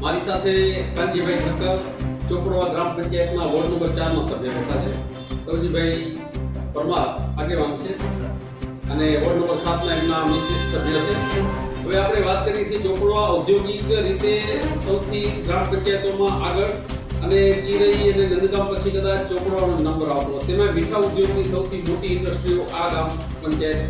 મારી સાથે કાનજીભાઈ ઠક્કર ચોપડવા ગ્રામ પંચાયતના વોર્ડ નંબર ચારનો સભ્ય બેઠા છે. સૌજીભાઈ પરમાર આગેવાન છે અને વોર્ડ નંબર સાતના એમના નિશ્ચિત સભ્ય છે. હવે આપણે વાત કરીએ છીએ ચોપડવા ઔદ્યોગિક રીતે સૌથી ગ્રામ પંચાયતોમાં આગળ અને ચિરઈ અને નંદગામ પછી કદાચ ચોપડાનો નંબર આવતો તેમાં મીઠા ઉદ્યોગની સૌથી મોટી ઇન્ડસ્ટ્રીઓ આ ગામ પંચાયત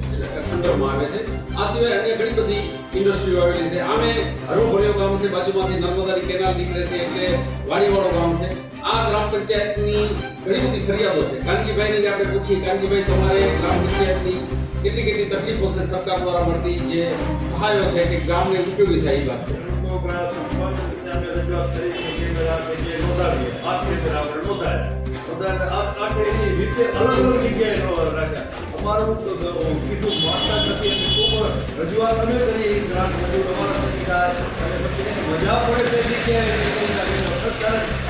ખંડરમાં આવે છે. આ સિવાય અન્ય ઘણી બધી ઇન્ડસ્ટ્રીઓ આવેલી છે. આમે હરોભર્યો ગામ છે, બાજુમાંથી નર્મદાની કેનાલ નીકળે છે એટલે વાડીવાળો ગામ છે. આ ગ્રામ પંચાયતની ઘણી બધી ફરિયાદો છે. કાનજીભાઈને આપણે પૂછીએ કાનજીભાઈ તમારે ગ્રામ પંચાયતની કેટલી કેટલી તકલીફો છે સરકાર દ્વારા મળતી? જે સહાયો છે કે ગામને ઉપયોગી થાય એ વાત. છે અમે બધા આપણે જે નોંધાવીએ આપણે નોંધાય નોંધાય આઠ આઠે એની રીતે અલગ અલગ જગ્યાએ રાખ્યા અમારું કીધું માનતા નથી અને તો પણ રજૂઆત અમે કરી ગ્રાન્ટ મજૂર અમારા થકી થાય અને પછી એને મજા પડે તે જગ્યાએ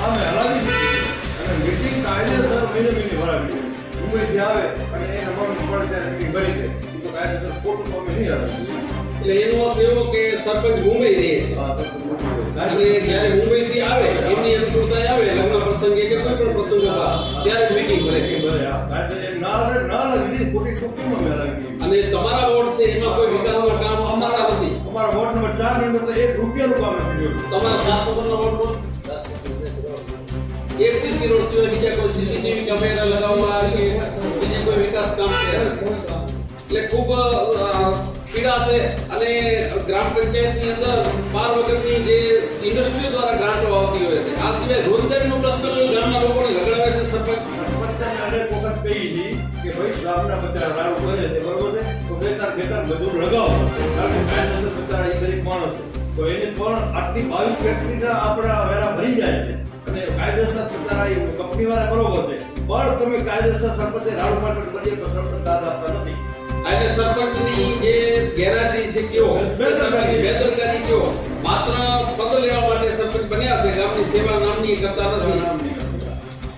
આમે હલાવી દીધી અને મીટિંગ કાયદેસર મહિને મહિને ભરાવી મુંબઈથી આવે અને એ મન પડે ત્યારે મીટિંગ ભરી દે તો કાયદેસર ખોટું અમે નહીં હલાવી એટલે એનો એવો કે સરપંચ ઘૂમી રહે છે અને જ્યારે મુંબઈથી અનુકૂળતા આવે લગ્ન પ્રસંગે કે કોઈ પણ પ્રસંગોમાં ત્યારે મીટિંગ કરે છે. અને તમારા વોર્ડ છે એમાં કોઈ વિકાસના કામ અમારા નથી. અમારા વોર્ડ નંબર ચાર નંબર તો એક રૂપિયાનું કામ નથી તમારા સાત નંબરના વોર્ડમાં? એક સીસી રોડ સિવાય બીજા કોઈ સીસીટીવી કેમેરા લગાવવા કે બીજા કોઈ વિકાસ કામ એટલે ખૂબ અ, છે અને ગ્રામ પંચાયતની અંદર બાર વગરની જે ઇન્ડસ્ટ્રી દ્વારા ગ્રાન્ટો આવતી હોય છે. આ સિવાય રોજગારીનો પ્રશ્ન ગામના લોકોને લગાડે છે સરપંચ. અનેક વખત કહી છે કે ભાઈ ગામના બધા રાડું કરે છે બરોબર છે તો બે ચાર મજૂર લગાવો. કારણ કે કાયદેસર બધા એ ગરીબ માણસ તો એને પણ આટલી બાવીસ ફેક્ટરીના આપણા વેરા ભરી જાય છે. અને કાયદેસર સત્તા એ કંપનીવાળા બરોબર છે. પણ તમે કાયદેસર સરપંચે રાડું માટે કરીએ તો સરપંચ દાદ આપતા નથી. એટલે સરપંચની જે ગેરહાજરી છે કયો? બેદરકારી. કયો? માત્ર પદ લેવા માટે સરપંચ બન્યા છે. ગામની સેવા નામની કરતા નથી.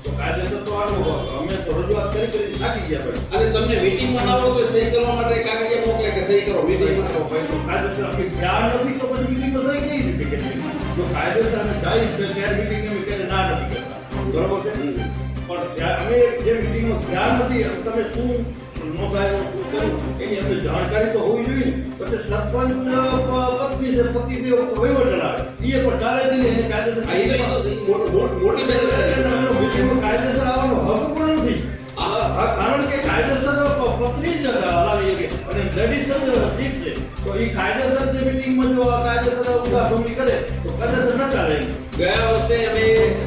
તો કાયદેસર તો આનું અમે તો રજૂઆત કરી કરી થાકી ગયા ભાઈ. અને તમને મીટિંગ બનાવો તો સહી કરવા માટે કાગળિયા મોકલે કે સહી કરો? મીટિંગમાં તો ભાઈ. તો કાયદેસર આપણી ધ્યાન નથી તો પછી મીટિંગમાં થઈ ગઈ રીતે? કે જો કાયદેસર જાય ત્યારે મીટિંગ અમે ક્યારે ના નથી કરતા. બરોબર છે? પણ અમે જે મીટિંગમાં ધ્યાન નથી તમે શું જાણકારી તો હોવી જોઈએ પછી સરપંચ પત્ની છે પતિદેવ વહીવટ ચલાવે એ પણ મોટ- કાયદેસર આવવાનો હક પણ નથી કારણ કે કાયદેસર પત્ની જ અને લેડીઝ ઠીક છે. તો એ કાયદેસર જે મિટિંગમાં જો આ કાયદેસર ઉદાસોમી કરે તો કાયદેસર ન ચાલે ગયા વર્ષે અમે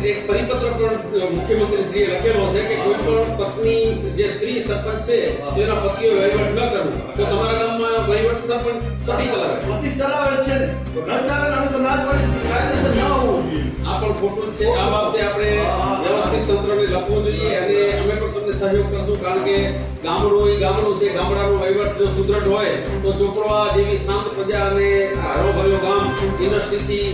એક પરિપત્ર પણ મુખ્યમંત્રી શ્રીએ લખેલો છે કે કોઈ પણ પત્ની જે સ્ત્રી સરપંચ છે તેના પતિઓ વહીવટ ન કરવું. તો તમારા ગામમાં વહીવટ સરપંચ પતિ ચલાવે? પતિ ચલાવે છે તો ન ચાલે અમે તો ના જ પાડીએ કાયદેસર ના પણ ખોટું છે. આ બાબતે આપણે વ્યવસ્થિત તંત્રને લખવું જોઈએ અને અમે પણ તમને સહયોગ કરશું. કારણ કે ગામડું એ ગામડું છે. ગામડાનો વહીવટ જો સુદ્રઢ હોય, તો ચોપડવા જેવી શાંત પ્રજા અને હરોભર્યો ગામ ઇન્ડસ્ટ્રીથી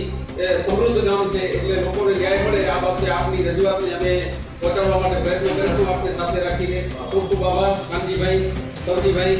સમૃદ્ધ ગામ છે. એટલે લોકોને ન્યાય મળે. આ બાબતે આપની રજૂઆતને અમે પહોંચાડવા માટે પ્રયત્ન કરીશું. આપને સાથે રાખીને ખૂબ ખૂબ આભાર. કાનજીભાઈ સૌજીભાઈ